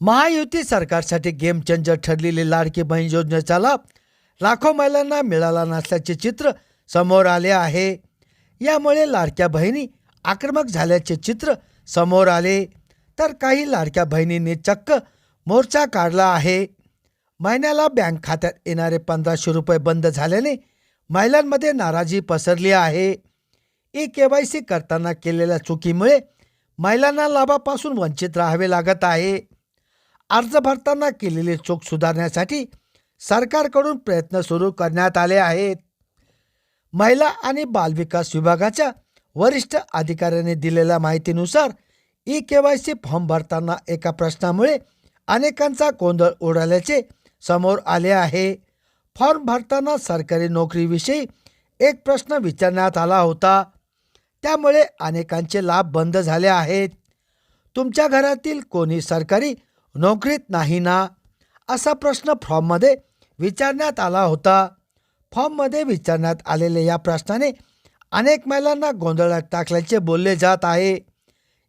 महायुती सरकारसाठी game changer ठरलेली लाडकी बहीण योजनेचा लाभ लाखो महिलांना मिळाला नसल्याचे चित्र समोर आले आहे. यामुळे लाडक्या बहिणी आक्रमक झाल्याचे चित्र समोर आले. तर काही लाडक्या बहिणींनी चक्क मोर्चा काढला आहे. महिन्याला बँक खात्यात येणारे पंधराशे रुपये बंद झाल्याने महिलांमध्ये नाराजी पसरली आहे. ई के वाय सी करताना केलेल्या चुकीमुळे महिलांना लाभापासून वंचित राहावे लागत आहे. अर्ज भरताना केलेली चूक सुधारण्यासाठी सरकारकडून प्रयत्न सुरू करण्यात आले आहेत. महिला आणि बालविकास विभागाच्या वरिष्ठ अधिकाऱ्याने दिलेल्या माहितीनुसार e K Y C form भरताना एका प्रश्नामुळे अनेकांचा गोंधळ उडाल्याचे समोर आले आहे. फॉर्म भरताना सरकारी नोकरीविषयी एक प्रश्न विचारण्यात आला होता. त्यामुळे अनेकांचे लाभ बंद झाले आहेत. तुमच्या घरातील कोणी सरकारी नोकरीत नाही ना? असा प्रश्न फॉर्ममध्ये विचारण्यात आला होता. फॉर्ममध्ये विचारण्यात आलेल्या या प्रश्नाने अनेक महिलांना गोंधळात टाकल्याचे बोलले जात आहे.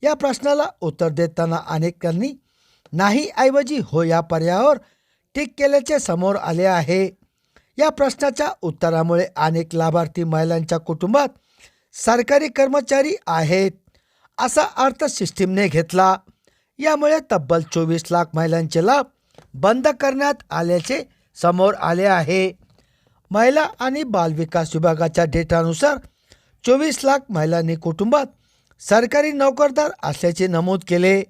या प्रश्नाला उत्तर देताना अनेकांनी नाही ऐवजी हो या पर्यायावर टिक केल्याचे समोर आले आहे. या प्रश्नाच्या उत्तरामुळे अनेक लाभार्थी महिलांच्या कुटुंबात सरकारी कर्मचारी आहेत असा अर्थ सिस्टीमने घेतला. यामुळे तब्बल चोवीस लाख महिलांचे लाभ बंद करण्यात आल्याचे समोर आले आहे. महिला आणि बालविकास विभागाच्या डेटानुसार चोवीस लाख महिलांनी कुटुंबात सरकारी नोकरदार असल्याचे नमूद केले.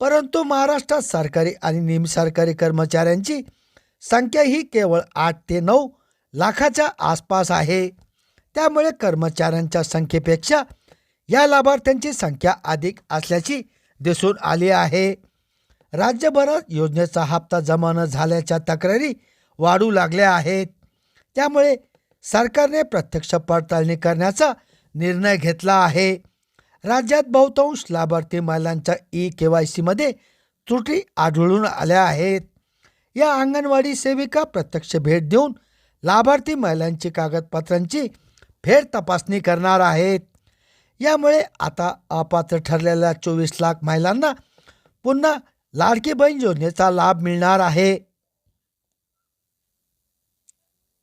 परंतु महाराष्ट्रात सरकारी आणि निमसरकारी कर्मचाऱ्यांची संख्या ही केवळ आठ ते नऊ लाखाच्या आसपास आहे. त्यामुळे कर्मचाऱ्यांच्या संख्येपेक्षा या लाभार्थ्यांची संख्या अधिक असल्याची दिसून आली आहे. राज्यभरात योजनेचा हप्ता जमा न झाल्याच्या तक्रारी वाढू लागल्या आहेत. त्यामुळे सरकारने प्रत्यक्ष पडताळणी करण्याचा निर्णय घेतला आहे. राज्यात बहुतांश लाभार्थी महिलांच्या ई के वाय सीमध्ये त्रुटी आढळून आल्या आहेत. या अंगणवाडी सेविका प्रत्यक्ष भेट देऊन लाभार्थी महिलांची कागदपत्रांची फेर तपासणी करणार आहेत. यामुळे आता अपात्र ठरलेल्या चोवीस लाख महिलांना पुन्हा लाडकी बहीण योजनेचा लाभ मिळणार आहे.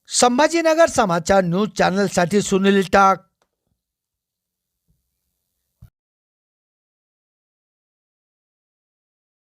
संभाजीनगर समाचार न्यूज चॅनलसाठी सुनील टाक.